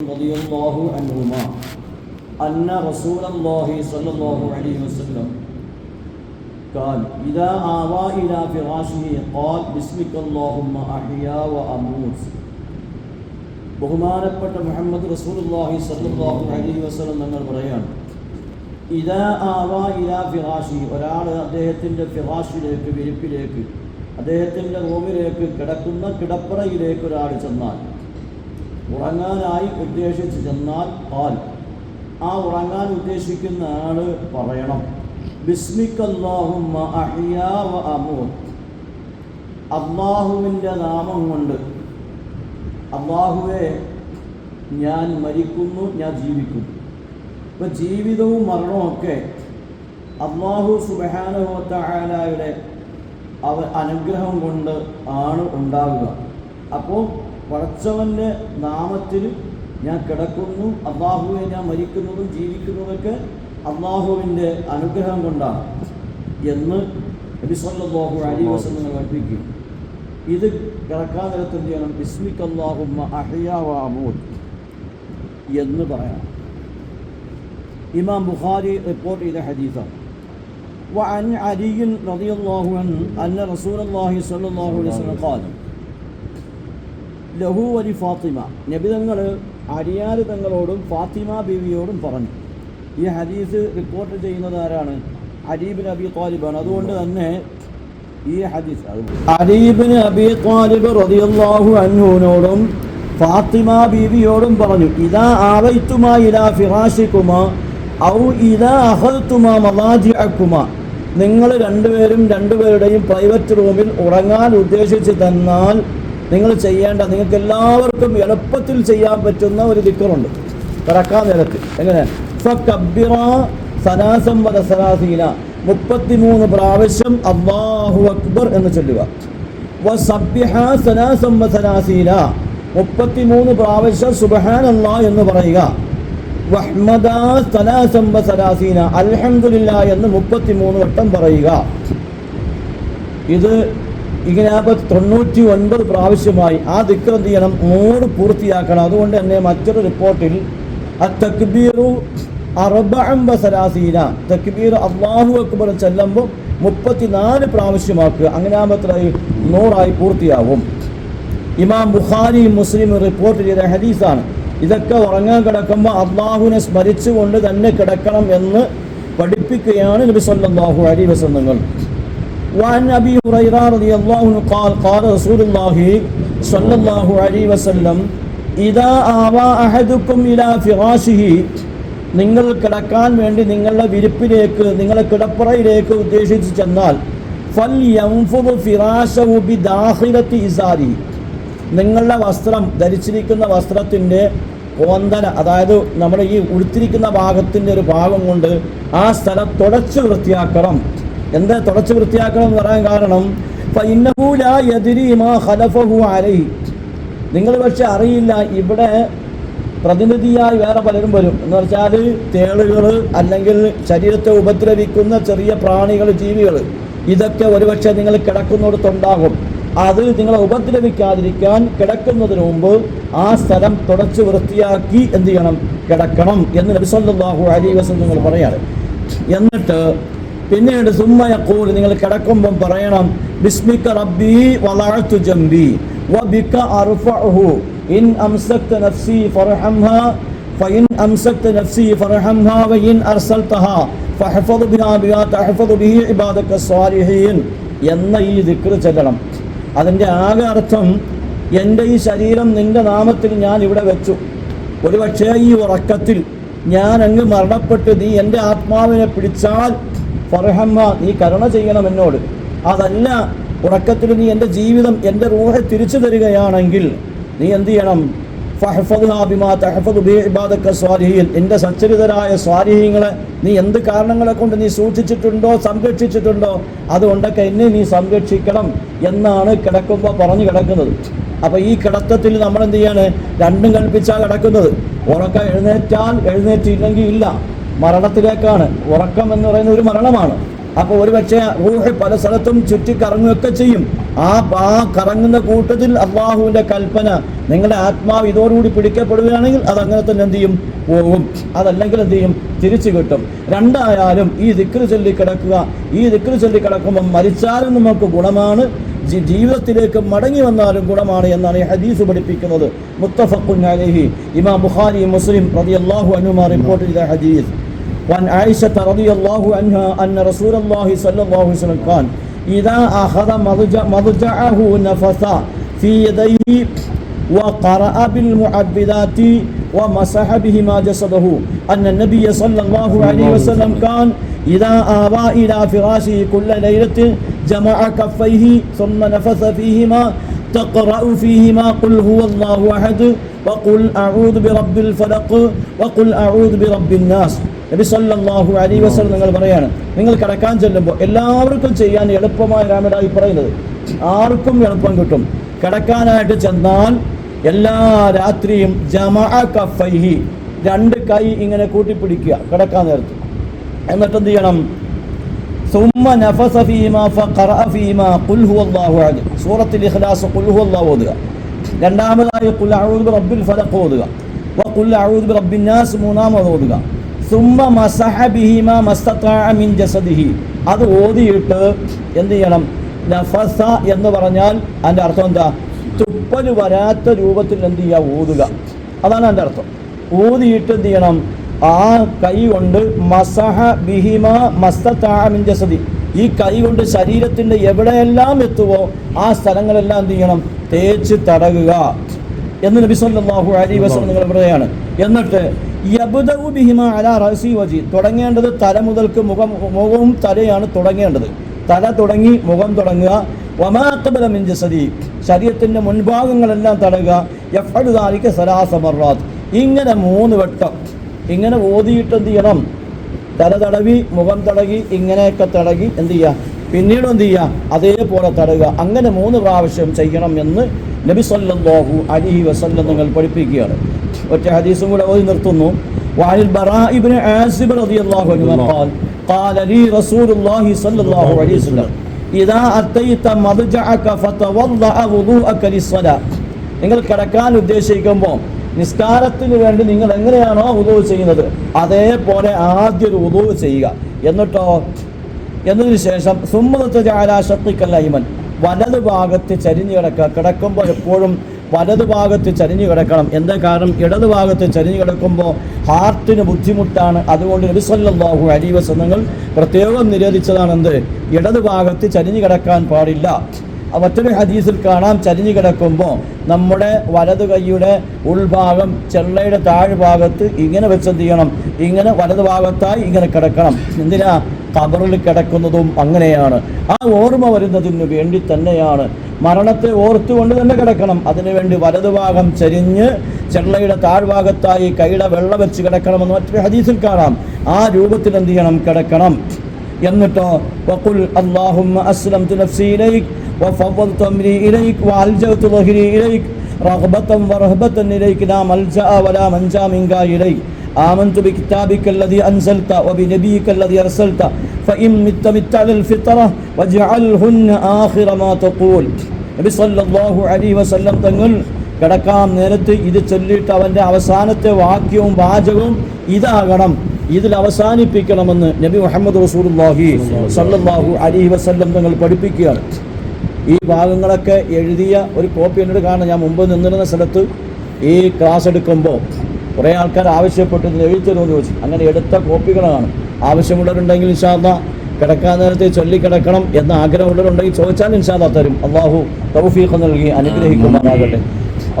رضي الله عنهما أن رسول الله صلى الله عليه وسلم قال إذا آوى إلى فراشه قال بسمك اللهم أحيا وأموت ബഹുമാനപ്പെട്ട മുഹമ്മദ് റസൂലുള്ളാഹി സ്വല്ലല്ലാഹു അലൈഹി വസല്ലം തങ്ങൾ പറയാണ് ഇതാ ആവാ ഇലാ ഫിറാഷി ഒരാൾ അദ്ദേഹത്തിൻ്റെ ഫിറാഷിലേക്ക് വിരിപ്പിലേക്ക് അദ്ദേഹത്തിൻ്റെ റൂമിലേക്ക് കിടക്കുന്ന കിടപ്പറയിലേക്ക് ഒരാൾ ചെന്നാൽ ഉറങ്ങാനായി ഉദ്ദേശിച്ച് ചെന്നാൽ പാൽ. ആ ഉറങ്ങാൻ ഉദ്ദേശിക്കുന്ന ആൾ പറയണം. ബിസ്മിക്കല്ലാഹുമ്മ വ അള്ളാഹുവിന്റെ നാമം കൊണ്ട്. അള്ളാഹുവെ ഞാൻ മരിക്കുന്നു ഞാൻ ജീവിക്കുന്നു ഇപ്പം ജീവിതവും മരണവും ഒക്കെ അള്ളാഹു സുബഹാനുഭവത്തായാലയുടെ അവ അനുഗ്രഹം കൊണ്ട് ആണ് ഉണ്ടാവുക. അപ്പോൾ പടച്ചവൻ്റെ നാമത്തിൽ ഞാൻ കിടക്കുന്നു അള്ളാഹുവെ ഞാൻ മരിക്കുന്നതും ജീവിക്കുന്നതൊക്കെ അള്ളാഹുവിൻ്റെ അനുഗ്രഹം കൊണ്ടാണ് എന്ന് നബിസ്വല്ലാഹു അലി വസല്ലം പഠിപ്പിക്കും ഇത് കിടക്കാൻ നേരത്ത് എന്ത് ചെയ്യണം ബിസ്മിക് അള്ളാഹുമ്മ അഹിയാവാമൂദ് എന്ന് പറയണം ഇമാം ബുഖാരി റിപ്പോർട്ട് ചെയ്ത ഹദീസാണ് وعن علي رضي الله عنه أن رسول الله صلى الله عليه وسلم قال ലഹു ഫാത്തിമ. നബി തങ്ങൾ അരിയാർ തങ്ങളോടും ഫാത്തിമ ബീവിയോടും പറഞ്ഞു. ഈ ഹദീസ് റിപ്പോർട്ട് ചെയ്യുന്നത് ആരാണ്? അരീബിൻ അബി താലിബാണ് അതുകൊണ്ട് തന്നെ ഈ ഹദീസ് അരീബിൻ അബി താലിബ് റളിയല്ലാഹു അൻഹുവിനോടും ഫാത്തിമ ബീവിയോടും പറഞ്ഞു ഇതാ ആവൈത്തുമാ ഇലാ ഫിറാഷിക്കുമാ ഔ ഇതാ അഹൽത്തുമാ മലാജിഅക്കുമാ നിങ്ങൾ രണ്ടുപേരും രണ്ടുപേരുടെയും പ്രൈവറ്റ് റൂമിൽ ഉറങ്ങാൻ ഉദ്ദേശിച്ച് തന്നാൽ നിങ്ങൾ ചെയ്യേണ്ട നിങ്ങൾക്ക് എല്ലാവർക്കും എളുപ്പത്തിൽ ചെയ്യാൻ പറ്റുന്ന ഒരു ദിക്കറുണ്ട്. പിറക്കാൻ നേരത്ത്. എങ്ങനെ? ഫക്കബ്ബിറ സനാസം വല മുപ്പത്തിമൂന്ന് പ്രാവശ്യം അള്ളാഹു അക്ബർ എന്ന് ചൊല്ലുക. മുപ്പത്തിമൂന്ന് പ്രാവശ്യം സുബഹാൻ അള്ളാ എന്ന് പറയുക. വഹ്മദ എന്ന് മുപ്പത്തിമൂന്ന് വട്ടം പറയുക. ഇത് ഇങ്ങനെ അപ്പോൾ തൊണ്ണൂറ്റി ഒൻപത് പ്രാവശ്യമായി ആ ദിക്ർ എന്ത് ചെയ്യണം നൂറ് പൂർത്തിയാക്കണം. അതുകൊണ്ട് തന്നെ മറ്റൊരു റിപ്പോർട്ടിൽ ആ തക്ബീറു അറബഅംബ സലാസീന തക്ബീർ അള്ളാഹു അക്ബർ ചെല്ലുമ്പോൾ മുപ്പത്തിനാല് പ്രാവശ്യമാക്കുക അങ്ങനെ ആകുമ്പോൾ നൂറായി പൂർത്തിയാവും. ഇമാം ബുഖാരി മുസ്ലിം റിപ്പോർട്ട് ചെയ്ത ഹദീസാണ്. ഇതൊക്കെ ഉറങ്ങാൻ കിടക്കുമ്പോൾ അള്ളാഹുവിനെ സ്മരിച്ചുകൊണ്ട് തന്നെ കിടക്കണം എന്ന് പഠിപ്പിക്കുകയാണ് നബി അലൈഹി വസല്ലം. وعن ابي هريره رضي الله عنه قال قال رسول الله صلى الله عليه وسلم اذا آوى احدكم الى فراشه നിങ്ങൾ കിടക്കാൻ വേണ്ടി നിങ്ങളുടെ വിരിപ്പിലേക്ക് നിങ്ങളുടെ കിടപ്പറയിലേക്ക് ഉദ്ദേശിച്ച് ചെന്നാൽ ഫൽ യംഫുദു ഫിറാശഹു ബിദാഖിലത്തി ഇസാരി നിങ്ങളുടെ വസ്ത്രം ധരിച്ചിരിക്കുന്ന വസ്ത്രത്തിൻ്റെ കോന്തല അതായത് നമ്മുടെ ഈ ഉടുത്തിരിക്കുന്ന ഭാഗത്തിൻ്റെ ഒരു ഭാഗം കൊണ്ട് ആ സ്ഥലം തുടച്ച് വൃത്തിയാക്കണം എന്താ തുടച്ച് വൃത്തിയാക്കണം എന്ന് പറയാൻ കാരണം നിങ്ങൾ പക്ഷെ അറിയില്ല ഇവിടെ പ്രതിനിധിയായി വേറെ പലരും വരും. എന്ന് വെച്ചാൽ തേളുകൾ അല്ലെങ്കിൽ ശരീരത്തെ ഉപദ്രവിക്കുന്ന ചെറിയ പ്രാണികൾ ജീവികൾ ഇതൊക്കെ ഒരുപക്ഷെ നിങ്ങൾ കിടക്കുന്നിടത്തുണ്ടാകും. അത് നിങ്ങളെ ഉപദ്രവിക്കാതിരിക്കാൻ കിടക്കുന്നതിന് മുമ്പ് ആ സ്ഥലം തുടച്ച് വൃത്തിയാക്കി എന്ത് ചെയ്യണം? കിടക്കണം എന്ന് നബിസല്ലാഹു അലി വസ്ലം നിങ്ങൾ പറയാറ് എന്നിട്ട് പിന്നീട് സുമ്മയക്കൂൽ നിങ്ങൾ കിടക്കുമ്പം പറയണം ബിസ്മിക്ക റബ്ബി വളർത്തു ജംബി വബിക അർഫഉഹു ഇൻ അംസക്ത നഫ്സി ഫർഹംഹാ فإن أمسكت نفسي فرحمها وإن أرسلتها فاحفظ بها بما تحفظ به عبادك الصالحين എന്ന ഈ ദിക്ർ ചെല്ലണം അതിൻ്റെ ആകെ അർത്ഥം എൻ്റെ ഈ ശരീരം നിന്റെ നാമത്തിൽ ഞാൻ ഇവിടെ വെച്ചു ഒരുപക്ഷേ ഈ ഉറക്കത്തിൽ ഞാൻ അങ്ങ് മരണപ്പെട്ട് നീ എൻ്റെ ആത്മാവിനെ പിടിച്ചാൽ ഫർഹമ്മ നീ കരുണ ചെയ്യണം എന്നോട്. അതല്ല ഉറക്കത്തിൽ നീ എന്റെ ജീവിതം എന്റെ റൂഹെ തിരിച്ചു തരികയാണെങ്കിൽ നീ എന്ത് ചെയ്യണം? എന്റെ സച്ചരിതരായ സ്വാരിഹ്യങ്ങളെ നീ എന്ത് കാരണങ്ങളെ കൊണ്ട് നീ സൂക്ഷിച്ചിട്ടുണ്ടോ സംരക്ഷിച്ചിട്ടുണ്ടോ? അതുകൊണ്ടൊക്കെ എന്നെ നീ സംരക്ഷിക്കണം എന്നാണ് കിടക്കുമ്പോൾ പറഞ്ഞു കിടക്കുന്നത്. അപ്പോൾ ഈ കിടത്തത്തിൽ നമ്മൾ എന്ത് ചെയ്യാണ്? രണ്ടും കൽപ്പിച്ചാൽ കിടക്കുന്നത്. ഉറക്കം എഴുന്നേറ്റാൽ എഴുന്നേറ്റില്ലെങ്കിൽ ഇല്ല. മരണത്തിലേക്കാണ്. ഉറക്കം എന്ന് പറയുന്ന ഒരു മരണമാണ്. അപ്പോൾ ഒരു പക്ഷേ റൂഹ് പല സ്ഥലത്തും ചുറ്റി കറങ്ങുകയൊക്കെ ചെയ്യും. ആ ആ കറങ്ങുന്ന കൂട്ടത്തിൽ അള്ളാഹുവിന്റെ കൽപ്പന നിങ്ങളുടെ ആത്മാവ് ഇതോടുകൂടി പിടിക്കപ്പെടുകയാണെങ്കിൽ അത് അങ്ങനെ തന്നെ എന്ത് ചെയ്യും? പോകും. അതല്ലെങ്കിൽ എന്ത് ചെയ്യും? തിരിച്ചു കിട്ടും. രണ്ടായാലും ഈ ദിക്റ് ചൊല്ലി കിടക്കുക ഈ ദിക്റ് ചൊല്ലി കിടക്കുമ്പോൾ മരിച്ചാലും നമുക്ക് ഗുണമാണ്. ജീവിതത്തിലേക്ക് മടങ്ങി വന്നാലും ഗുണമാണ് എന്നാണ് ഈ ഹദീസ് പഠിപ്പിക്കുന്നത്. മുത്തഫഖുൻ അലൈഹി. ഇമാം ബുഖാരി മുസ്ലിം റളിയല്ലാഹു അൻഹുമാ റിപ്പോർട്ട് ചെയ്ത ഹദീസ്. وعن عائشة رضي الله عنها أن رسول الله صلى الله عليه وسلم قال إذا أخذ مضجع مضجعه نفث في يديه وقرأ بالمعبدات ومسح بهما جسده أن النبي صلى الله عليه وسلم كان إذا آوى إلى فراشه كل ليلة جمع كفيه ثم نفث فيهما تقرأ فيهما قل هو الله أحد وقل أعوذ برب الفلق وقل أعوذ برب الناس നബി അലി വസ്ലം നിങ്ങൾ പറയാണ്. നിങ്ങൾ കിടക്കാൻ ചെല്ലുമ്പോൾ എല്ലാവർക്കും ചെയ്യാൻ എളുപ്പമായ രാമിടായി പറയുന്നത്. ആർക്കും എളുപ്പം കിട്ടും. കിടക്കാനായിട്ട് ചെന്നാൽ എല്ലാ രാത്രിയും ജമാ കഫൈഹി രണ്ട് കൈ ഇങ്ങനെ കൂട്ടിപ്പിടിക്കുക കിടക്കാൻ നേരത്ത്. എന്നിട്ട് എന്ത് ചെയ്യണം? ഫഖറ സൂറത്തുൽ ഇഖ്ലാസ് രണ്ടാമതായി ഖുൽ അഊദു റബ്ബിൽ ഓതുക. വ ഖുൽ അഊദു നാസ് ഓതുക. മസഹ മിൻ ജസദിഹി അത് ഓതിയിട്ട് എന്ത് ചെയ്യണം? നഫസ എന്ന് പറഞ്ഞാൽ അതിന്റെ അർത്ഥം എന്താ? തുപ്പൽ വരാത്ത രൂപത്തിൽ എന്ത് ചെയ്യുക? ഓതുക. അതാണ് എന്റെ അർത്ഥം. ഊതിയിട്ട് എന്ത് ചെയ്യണം? ആ കൈ കൊണ്ട് മസഹ ബിഹിമ മിൻ ജസദി. ഈ കൈ കൊണ്ട് ശരീരത്തിന്റെ എവിടെയെല്ലാം എത്തുവോ ആ സ്ഥലങ്ങളെല്ലാം എന്ത് ചെയ്യണം? തേച്ച് തടകുക. എന്ന് നബി അലി വസ്ലം നിങ്ങൾ പറയുകയാണ്. എന്നിട്ട് അലാ തുടങ്ങേണ്ടത് തല മുതൽക്ക് മുഖം മുഖവും തലയാണ് തുടങ്ങേണ്ടത്. തല തുടങ്ങി മുഖം തുടങ്ങുക. ഒമാക്കബലമിഞ്ചസതി ജസദി. ശരീരത്തിന്റെ മുൻഭാഗങ്ങളെല്ലാം തടയുക. യഫ്അലു ദാലിക സലാസ മർറാത്ത്. ഇങ്ങനെ മൂന്ന് വട്ടം. ഇങ്ങനെ ഓതിയിട്ട് എന്ത് ചെയ്യണം? തല തടവി മുഖം തടകി ഇങ്ങനെയൊക്കെ തടകി എന്ത് ചെയ്യുക? പിന്നീട് എന്ത് ചെയ്യുക? അതേപോലെ തടയുക. അങ്ങനെ മൂന്ന് പ്രാവശ്യം ചെയ്യണം എന്ന് നബി സല്ലല്ലാഹു അലൈഹി വസല്ലം നിങ്ങൾ പഠിപ്പിക്കുകയാണ്. ഒറ്റ ഹദീസും കൂടെ ഓതി നിർത്തുന്നു. വാനിൽ ബറാ ഇബ്നു ആസിബ് റളിയല്ലാഹു അൻഹു ഖാൽ ഖാല ലി റസൂലുള്ളാഹി സ്വല്ലല്ലാഹു അലൈഹി വസല്ലം ഇദാ അത്തൈത മദ്ജഅക ഫതവല്ല വുദൂഅക ലിസ്സലാ. നിങ്ങൾ കിടക്കാൻ ഉദ്ദേശിക്കുമ്പോൾ നിസ്കാരത്തിന് വേണ്ടി നിങ്ങൾ എങ്ങനെയാണോ ഉദവ് ചെയ്യുന്നത് അതേപോലെ ആദ്യം ഒരു ഉദവ് ചെയ്യുക. എന്നിട്ടോ? എന്നതിന് ശേഷം സുമ്മതത്തെ ജാലാശക്തിക്കല്ല ഇമൻ. വലത് ഭാഗത്ത് ചരിഞ്ഞ് കിടക്കുക. കിടക്കുമ്പോൾ എപ്പോഴും വലത് ഭാഗത്ത് ചരിഞ്ഞു കിടക്കണം. എന്താ കാരണം? ഇടത് ഭാഗത്ത് ചരിഞ്ഞു കിടക്കുമ്പോൾ ഹാർട്ടിന് ബുദ്ധിമുട്ടാണ്. അതുകൊണ്ട് നബിസല്ലാഹു വസന്തങ്ങൾ പ്രത്യേകം നിരോധിച്ചതാണ് എന്ത്? ഇടത് ഭാഗത്ത് ചരിഞ്ഞു കിടക്കാൻ പാടില്ല. മറ്റൊരു ഹദീസിൽ കാണാം. ചരിഞ്ഞു കിടക്കുമ്പോൾ നമ്മുടെ വലതു കൈയുടെ ഉൾഭാഗം ചെള്ളയുടെ താഴ്ഭാഗത്ത് ഇങ്ങനെ വെച്ച് ചെയ്യണം? ഇങ്ങനെ വലതു ഭാഗത്തായി ഇങ്ങനെ കിടക്കണം. എന്തിനാ? കബറിൽ കിടക്കുന്നതും അങ്ങനെയാണ്. ആ ഓർമ്മ വരുന്നതിന് വേണ്ടി തന്നെയാണ് മരണത്തെ ഓർത്തുകൊണ്ട് തന്നെ കിടക്കണം. അതിനുവേണ്ടി വലതുഭാഗം ചരിഞ്ഞ് ചെള്ളയുടെ താഴ്ഭാഗത്തായി കൈയുടെ വെള്ള വെച്ച് കിടക്കണമെന്ന് മറ്റൊരു ഹദീസിൽ കാണാം. ആ രൂപത്തിൽ എന്ത് ചെയ്യണം? കിടക്കണം. എന്നിട്ടോ വഖുൽ അല്ലാഹുമ്മ അസ്ലം നഫ്സി ഇലൈക് വഫവ്വദ്തു അംരി ഇലൈക് വഅൽജഅതു ളഹരി ഇലൈക് റഗ്ബതൻ വറഹബതൻ ഇലൈക് ലാ മൽജഅ വലാ മൻജാ മിൻക ഇലൈക്. آمنت بكتابك الذي أنزلت وبنبيك الذي أرسلت فإن مت مت على الفطرة واجعلهن آخر ما تقول നബി സല്ലല്ലാഹു അലൈഹി വസല്ലം തങ്ങൾ കിടക്കാൻ നേരത്ത് ഇത് ചൊല്ലിയിട്ട് അവൻ്റെ അവസാനത്തെ വാക്യവും വാചകവും ഇതാകണം ഇതിൽ അവസാനിപ്പിക്കണമെന്ന് നബി മുഹമ്മദ് റസൂലുള്ളാഹി സല്ലല്ലാഹു അലൈഹി വസല്ലം തങ്ങൾ പഠിപ്പിക്കുകയാണ് ഈ ഭാഗങ്ങളൊക്കെ എഴുതിയ ഒരു കോപ്പി എന്നോട് കാണാൻ ഞാൻ മുമ്പ് നിന്നിരുന്ന സ്ഥലത്ത് ഈ ക്ലാസ് എടുക്കുമ്പോൾ കുറേ ആൾക്കാർ ആവശ്യപ്പെട്ട് ഇത് എന്ന് ചോദിച്ചു. അങ്ങനെ എടുത്ത കോപ്പികളാണ്. ആവശ്യമുള്ളവരുണ്ടെങ്കിൽ ഇൻഷാല്ല കിടക്കാൻ നേരത്തെ ചൊല്ലിക്കിടക്കണം എന്ന ആഗ്രഹമുള്ളവരുണ്ടെങ്കിൽ ചോദിച്ചാൽ ഇൻഷാല്ല തരും. അള്ളാഹു തൗഫീഖ് നൽകി അനുഗ്രഹിക്കുമാറാകട്ടെ.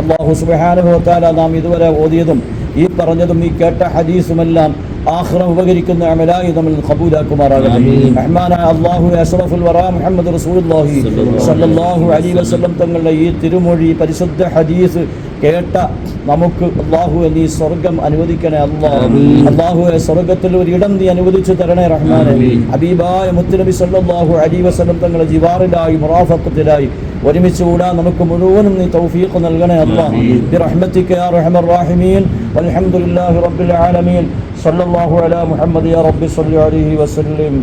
അള്ളാഹു സുബഹാനുഭവത്താല നാം ഇതുവരെ ഓതിയതും ഈ പറഞ്ഞതും ഈ കേട്ട ഹദീസുമെല്ലാം ആഹ്റ ഉപകരിക്കുന്ന അമലായി നമ്മൾ കബൂലാക്കുമാറാകട്ടെ റഹ്മാനായ അള്ളാഹു അഷ്റഫുൽ വറ മുഹമ്മദ് റസൂലുള്ളാഹി സ്വല്ലല്ലാഹു അലൈഹി വസല്ലം തങ്ങളുടെ ഈ തിരുമൊഴി പരിശുദ്ധ ഹദീസ് കേട്ട നമുക്ക് അള്ളാഹു നീ സ്വർഗം അനുവദിക്കണേ അള്ളാഹ് അള്ളാഹുവെ സ്വർഗത്തിൽ ഒരു ഇടം നീ അനുവദിച്ചു തരണേ റഹ്മാനെ. ഹബീബായ മുത്തുനബി സല്ലല്ലാഹു അലൈഹി വസല്ലം തങ്ങളുടെ ജിവാറിലായി മുറാഫത്തിലായി ഒരുമിച്ച് കൂടാൻ നമുക്ക് മുഴുവനും നീ തൗഫീഖ് നൽകണേ അള്ളാഹ് ബിറഹ്മത്തിക യാ റഹ്മർ റഹീമീൻ. വൽഹംദുലില്ലാഹി റബ്ബിൽ ആലമീൻ. സല്ലല്ലാഹു അലാ മുഹമ്മദ് റബ്ബി സല്ലി അലൈഹി വസല്ലം.